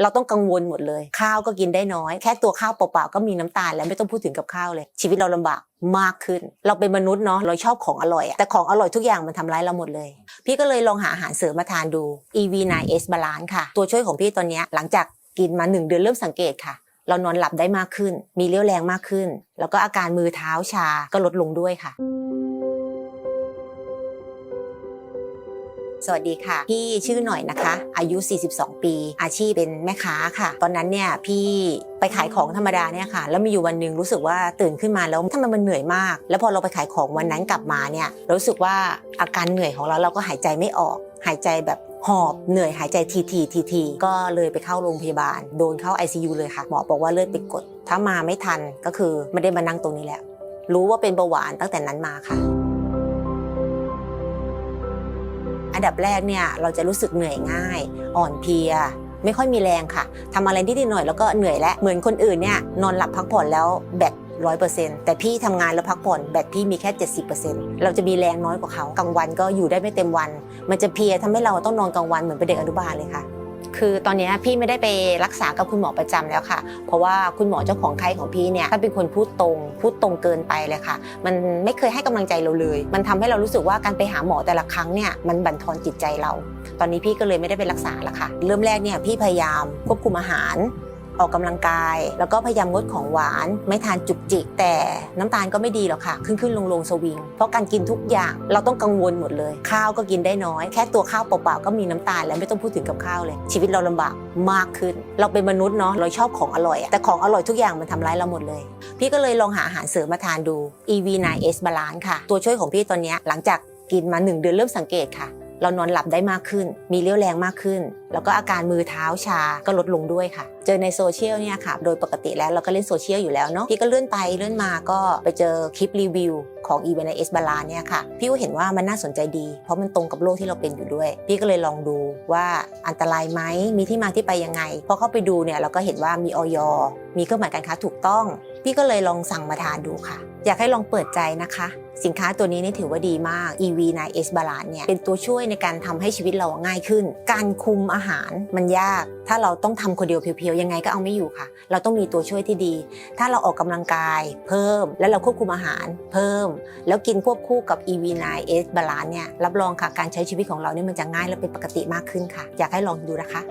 เราต้องกังวลหมดเลย ข้าวก็กินได้น้อย แค่ตัวข้าวเปล่าๆก็มีน้ำตาลแล้วไม่ต้องพูดถึงกับข้าวเลย ชีวิตเราลำบากมากขึ้น เราเป็นมนุษย์เนาะเราชอบของอร่อยอะแต่ของอร่อยทุกอย่างมันทำร้ายเราหมดเลย พี่ก็เลยลองหาอาหารเสริมมาทานดู EV9S Balance ค่ะ ตัวช่วยของพี่ตอนนี้หลังจากกินมา 1 เดือนเริ่มสังเกตค่ะ เรานอนหลับได้มากขึ้น มีเรี่ยวแรงมากขึ้น แล้วก็อาการมือเท้าชาก็ลดลงด้วยค่ะ สวัสดีค่ะ พี่ชื่อหน่อยนะคะ อายุ 42 ปี อาชีพเป็นแม่ค้าค่ะ ตอนนั้นเนี่ยพี่ไปขายของธรรมดาเนี่ยค่ะ แล้วมีอยู่วันหนึ่งรู้สึกว่าตื่นขึ้นมาแล้วทำไมมันเหนื่อยมาก แล้วพอเราไปขายของวันนั้นกลับมาเนี่ยรารู้สึกว่าอาการเหนื่อยของเราเราก็หายใจไม่ออก หายใจแบบหอบเหนื่อยหายใจทีทีทีทีก็เลยไปเข้าโรงพยาบาล โดนเข้า ICU เลยค่ะหมอบอกว่าเลือดไปกด ถ้ามาไม่ทันก็คือไม่ได้มานั่งตรงนี้แล้วรู้ว่าเป็นเบาหวานตั้งแต่นั้นมาค่ะ อันดับแรกเนี่ยเราจะรู้สึกเหนื่อยง่าย อ่อนเพลีย ไม่ค่อยมีแรงค่ะทำอะไรนิดหน่อยแล้วก็เหนื่อยแล้วเหมือนคนอื่นเนี่ยนอนหลับพักผ่อนแล้วแบตร้อยเปอร์เซ็นต์แต่พี่ทำงานแล้วพักผ่อนแบตพี่มีแค่ 70%เราจะมีแรงน้อยกว่าเขากลางวันก็อยู่ได้ไม่เต็มวัน มันจะเพลียทำให้เราต้องนอนกลางวันเหมือนเป็นเด็กอนุบาลเลยค่ะ คือตอนนี้พี่ไม่ได้ไปรักษากับคุณหมอประจำแล้วค่ะ เพราะว่าคุณหมอเจ้าของไข้ของพี่เนี่ยท่าเป็นคนพูดตรงพูดตรงเกินไปเลยค่ะ มันไม่เคยให้กำลังใจเราเลย มันทำให้เรารู้สึกว่าการไปหาหมอแต่ละครั้งเนี่ยมันบั่นทอนจิตใจเรา ตอนนี้พี่ก็เลยไม่ได้ไปรักษาละค่ะ เริ่มแรกเนี่ยพี่พยายามควบคุมอาหาร ออกกำลังกาย แล้วก็พยายามงดของหวาน ไม่ทานจุกจิก แต่น้ำตาลก็ไม่ดีหรอกค่ะ ขึ้นขึ้นลงลงสวิง เพราะการกินทุกอย่างเราต้องกังวลหมดเลย ข้าวก็กินได้น้อย แค่ตัวข้าวเปล่าๆก็มีน้ำตาลแล้วไม่ต้องพูดถึงกับข้าวเลย ชีวิตเราลำบากมากขึ้น เราเป็นมนุษย์เนาะเราชอบของอร่อย แต่ของอร่อยทุกอย่างมันทำร้ายเราหมดเลย พี่ก็เลยลองหาอาหารเสริมมาทานดู EV9S Balance ค่ะ ตัวช่วยของพี่ตอนนี้หลังจากกินมา 1 เดือนเริ่มสังเกตค่ะ เรานอนหลับได้มากขึ้น มีเรี่ยวแรงมากขึ้น แล้วก็อาการมือเท้าชาก็ลดลงด้วยค่ะ เจอในโซเชียลเนี่ยค่ะ โดยปกติแล้วเราก็เล่นโซเชียลอยู่แล้วเนาะ พี่ก็เลื่อนไปเลื่อนมาก็ไปเจอคลิปรีวิวของ e v n s b a l a เนี่ยค่ะ พี่ก็เห็นว่ามันน่าสนใจดี เพราะมันตรงกับโรคที่เราเป็นอยู่ด้วย พี่ก็เลยลองดูว่าอันตรายไหม มีที่มาที่ไปยังไง พอเข้าไปดูเนี่ยเราก็เห็นว่ามีออยมีเครื่องหมายการค้าถูกต้อง พี่ก็เลยลองสั่งมาทานดูค่ะ อยากให้ลองเปิดใจนะคะ สินค้าตัวนี้นี่ถือว่าดีมาก EV9S Balance เนี่ยเป็นตัวช่วยในการทำให้ชีวิตเราง่ายขึ้น การคุมอาหารมันยาก ถ้าเราต้องทำคนเดียวเพียวๆ ยังไงก็เอาไม่อยู่ค่ะ เราต้องมีตัวช่วยที่ดี ถ้าเราออกกำลังกายเพิ่ม แล้วเราควบคุมอาหารเพิ่ม แล้วกินควบคู่กับ EV9S Balance เนี่ยรับรองค่ะการใช้ชีวิตของเราเนี่ยมันจะง่ายและเป็นปกติมากขึ้นค่ะ อยากให้ลองดูนะคะ